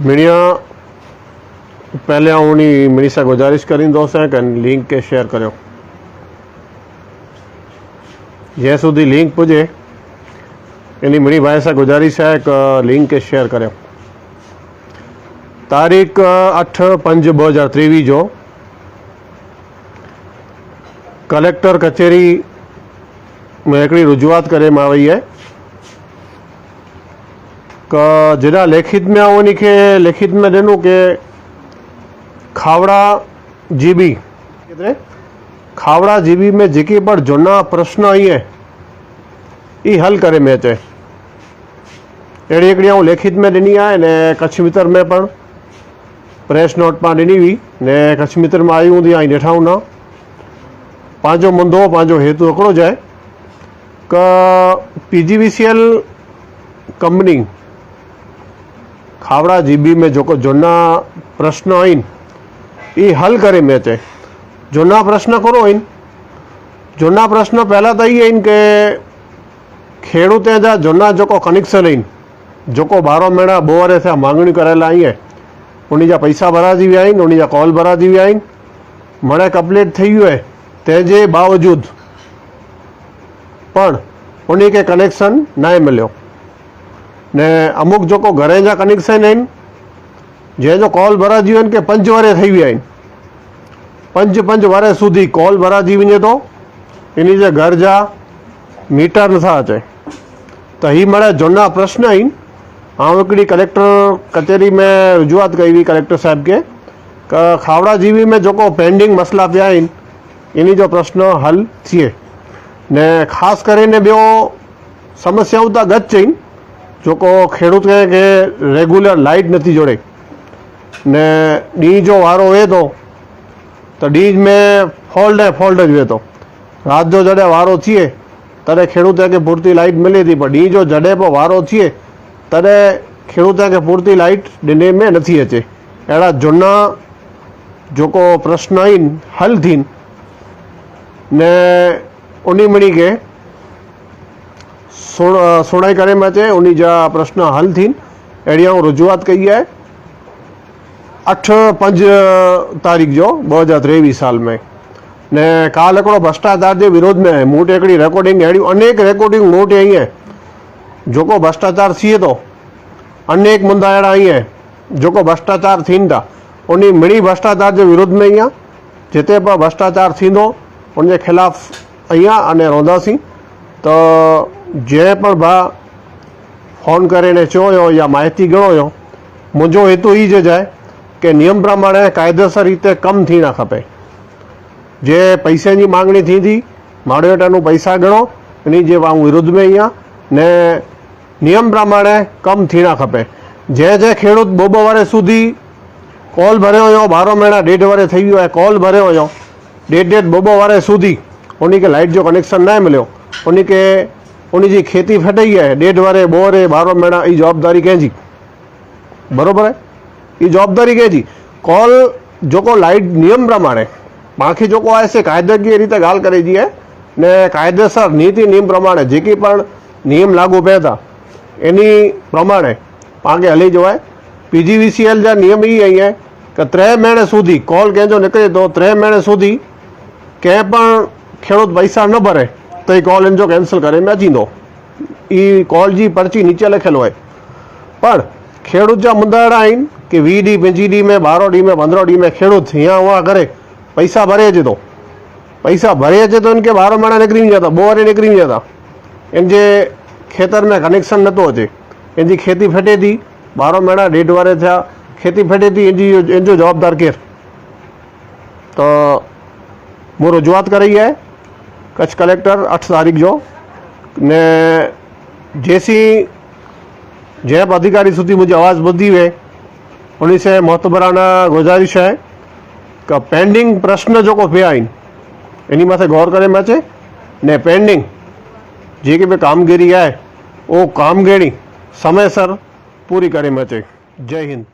Media पहले आउं उन मिड़ी सां गुज़ारिश करींदोसीं कनि लिंक खे शेयर करियो जंहिं सुधी लिंक पुॼे इन मिड़ी भाई सां गुज़ारिश आहे हिकु लिंक खे शेयर करियो तारीख़ अठ पंज ॿ हज़ार टेवीह जो कलेक्टर कचहरी में हिकिड़ी रुजुआत करे मां वई आहे क जॾहिं लेखित में आहे उन खे लिखित में ॾिनो के खावड़ा जीबी केतिरे खावड़ा जीबी में जेके पण झूना प्रश्न आहिनि એ હલ કરે મેં અચે अहिड़ी हिकिड़ी आऊं लिखित में ॾिनी आहे ने कच्छ मित्र में पण प्रेस नोट मां ॾिनी हुई ने कच्छ मित्र में आई हूंदी ऐं ॾिठा हूंदा पंहिंजो मुंदो पंहिंजो हेतु हिकिड़ो ज आहे क P G V C L company Khavda GB में जेको झूना प्रश्न आहिनि इहे हल करे में अचे झूना प्रश्न कोन आहिनि झूना प्रश्न पहिला त इहे आहिनि की खेडूते जा झूना जेको कनेक्शन आहिनि जेको ॿारहं महीना ॿोअरे सां मांगणियूं कयल आहे उन जा पैसा भराइजी विया आहिनि उन जा कॉल भराइजी विया आहिनि मणे कंप्लीट थी वियो आहे तंहिंजे बावजूदि પણ उन खे कनेक्शन न मिलियो ને અમુક जेको घर जा कनेक्शन आहिनि जंहिंजो कॉल भराइजी विया आहिनि કે पंज वारे થઈ विया आहिनि पंज पंज वारे સુધી कॉल भराइजी वञे थो इन जे घर जा मीटर नथा अचे त ही माना झूना प्रश्न आहिनि ऐं हिकिड़ी कलेक्टर कचहरी में रजूआत कई हुई कलेक्टर साहिब खे क खावड़ा जीवी में जेको पेंडिंग मसला पिया आहिनि इन जो प्रश्न हल थिए ને ખાસ કરીને ॿियो સમસ્યાઓ તો ગત છે જોકો ખેડૂત કહે કે રેગ્યુલર લાઇટ નથી જોડે, ને ડી જો વારો વહેતો, તો ડી જ મેં ફોલ્ડે ફોલ્ડ જ વહેતો. રાત જો જડે વારો થઈએ ત્યારે ખેડૂતે કે પૂરતી લાઇટ મળી હતી, પણ ડી જો જડે પણ વારો થઈએ ત્યારે ખેડૂતે કે પૂરતી લાઇટ ડીને મેં નથી અચે એડા જૂના જોકો પ્રશ્ન હલ થીન, ને ઉની મણી કે सुणाई करे मचे उन जा प्रश्न हल थी अहिड़ियां रुजुआत कई आहे अठ पंज तारीख़ जो ॿ हज़ार टेवीह साल में ने काल हिकिड़ो भ्रष्टाचार जे विरोध में आहे मूं वटि हिकिड़ी रिकॉर्डिंग अहिड़ियूं अनेक रिकॉर्डिंग मूं वटि आई आहे जेको भ्रष्टाचार थिए थो अनेक मुंदा अहिड़ा आई आहिनि जेको भ्रष्टाचार थियनि था उन मिड़ी भ्रष्टाचार जे विरोध में ई आहे जिते बि भ्रष्टाचार थींदो उनजे ख़िलाफ़ु आई आहे अने रहंदासीं त जंहिं पण भाउ फ़ोन करे ने चयो हुयो या माहिती ॻणो हुयो मुंहिंजो हेतु ई जज आहे की नियम प्रमाण ऐं क़ाइदेसर रीते कमु थियणु खपे जे पैसनि जी मांगणी थींदी माण्हू वटां पैसा ॻणो इन जे वांगुरु विरुद्ध में ई आहे ने नियम प्रमाण कमु थियणु खपे जंहिं जंहिं खेड़ूत ॿ ॿ वारे सूदी कॉल भरियो हुयो ॿारहं महीना ॾेढ वारे थी वियो आहे कॉल भरियो हुयो ॾेढ ॾेढ ॿ ॿ वारे सूदी उनखे लाइट जो कनेक्शन न मिलियो उनखे उनजी खेती फटी आहे ॾेढ वारे ॿ वारे ॿारहं महीना ई जवाबदारी कंहिंजी बराबरि आहे ई जवाबदारी कंहिंजी कॉल जेको लाइट नियम प्रमाणे मूंखे जेको आहे से क़ाइदगी रीते ॻाल्हि करे जी आहे ने कायदेसर नीति नियम प्रमाणे जेकी पण नियम लागू पिया था એની પ્રમાણે પાંખે હલી જવાય પીજીવીસીએલ જા નિયમ એ અહીંયા કે ત્રે મહિને સુધી કોલ કંहिंજો નીકળે તો ત્રે મહિને સુધી કંहिं પણ ખેડૂત पैसा न भरे त ही कॉल हिन जो कैंसिल करे में अची वेंदो ई कॉल जी पर्ची नीचे लिखियलु आहे पर खेड़ूत जा मुंदा अहिड़ा आहिनि की वीह ॾींहं पंजवीह ॾींहं में ॿारहों ॾींहं में पंद्रहों ॾींहं में खेड़ूत हीअं हूअं करे पैसा भरे अचे थो पैसा भरे अचे थो हिनखे ॿारहं महीना निकिरी वञनि था ॿोअरे निकिरी वञनि था हिन जे खेतनि में कनेक्शन नथो अचे हिन जी खेती फिटे थी ॿारहं महीना ॾेढ वारे थिया खेती फिटे थी हिनजी हिन जो जवाबदारु केरु त मूं रुजुआत करी आहे કચ્છ કલેક્ટર આઠ તારીખ જો, ને જેસી જેબ અધિકારી સુધી મુજબ અવાજ બધી વે. પોલીસે મોહતબરાના ગુજારિશ છે કે પેન્ડિંગ પ્રશ્ન જોકો પે આઈન એની માથે ગૌર કરે મેં છે, ને પેન્ડિંગ જે કે ભાઈ કામગીરી આય, ઓ કામગીરી સમયસર પૂરી કરી મેં છે. જય હિન્દ.